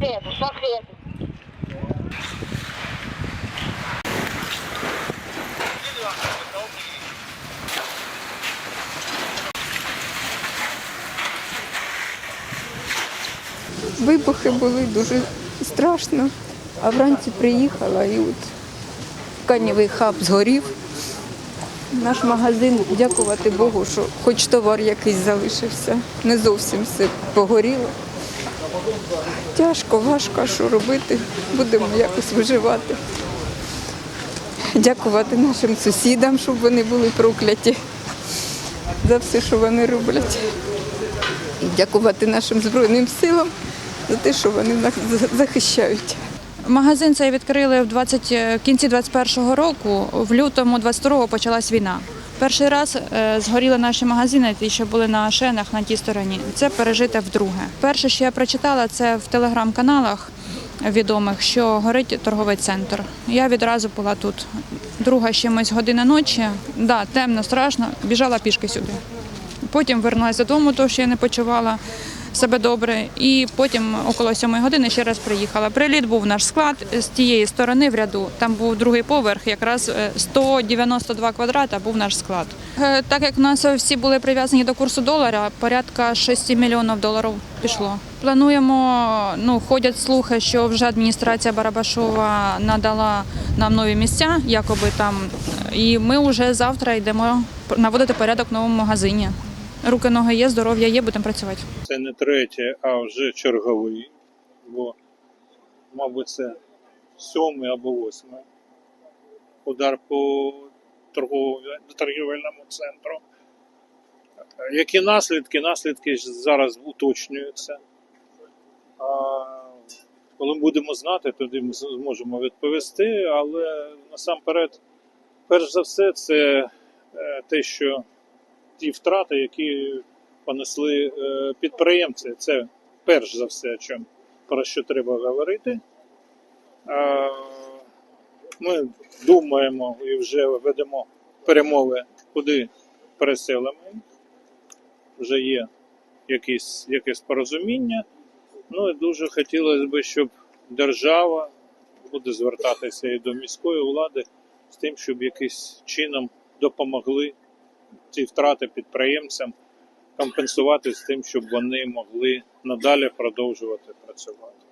Секретно, секретно. Вибухи були дуже страшно, а вранці приїхала і от тканевий хаб згорів. Наш магазин, дякувати Богу, що хоч товар якийсь залишився. Не зовсім все погоріло. Тяжко, важко, що робити? Будемо якось виживати. Дякувати нашим сусідам, щоб вони були прокляті за все, що вони роблять. І дякувати нашим Збройним силам за те, що вони нас захищають. Магазин цей відкрили в 20, е, в кінці 21-го року. В лютому 22-го почалась війна. Перший раз е, згоріли наші магазини, ті, що були на шенах на тій стороні. Це пережите вдруге. Перше, що я прочитала, це в телеграм-каналах відомих, що горить торговий центр. Я відразу була тут. Друга ще мось година ночі. Да, темно, страшно. Біжала пішки сюди. Потім вернулася додому, тому що я не почувала себе добре. І потім около сьомої години ще раз приїхала. Приліт був наш склад з тієї сторони в ряду. Там був другий поверх, якраз е, 192 квадрата був наш склад. Е, Так як у нас всі були прив'язані до курсу долара, порядка 6 мільйонів доларів пішло. Плануємо, ну ходять слухи, що вже адміністрація Барабашова надала нам нові місця, якоби там. І ми вже завтра йдемо наводити порядок в новому магазині. Руки, ноги є, здоров'я є, будемо працювати. Це не третє, а вже черговий, бо, мабуть, це сьомий або восьмий удар по торгівельному центру. Які наслідки? Наслідки зараз уточнюються. А коли будемо знати, тоді ми зможемо відповісти. Але насамперед, перш за все, це е, те, що ті втрати, які понесли е, підприємці. Це перш за все, про що треба говорити. Ми думаємо і вже ведемо перемови, куди переселимо. їх. Вже є якісь, якесь порозуміння. Ну і дуже хотілося б, щоб держава буде звертатися і до міської влади з тим, щоб якимось чином допомогли ці втрати підприємцям компенсувати з тим, щоб вони могли надалі продовжувати працювати.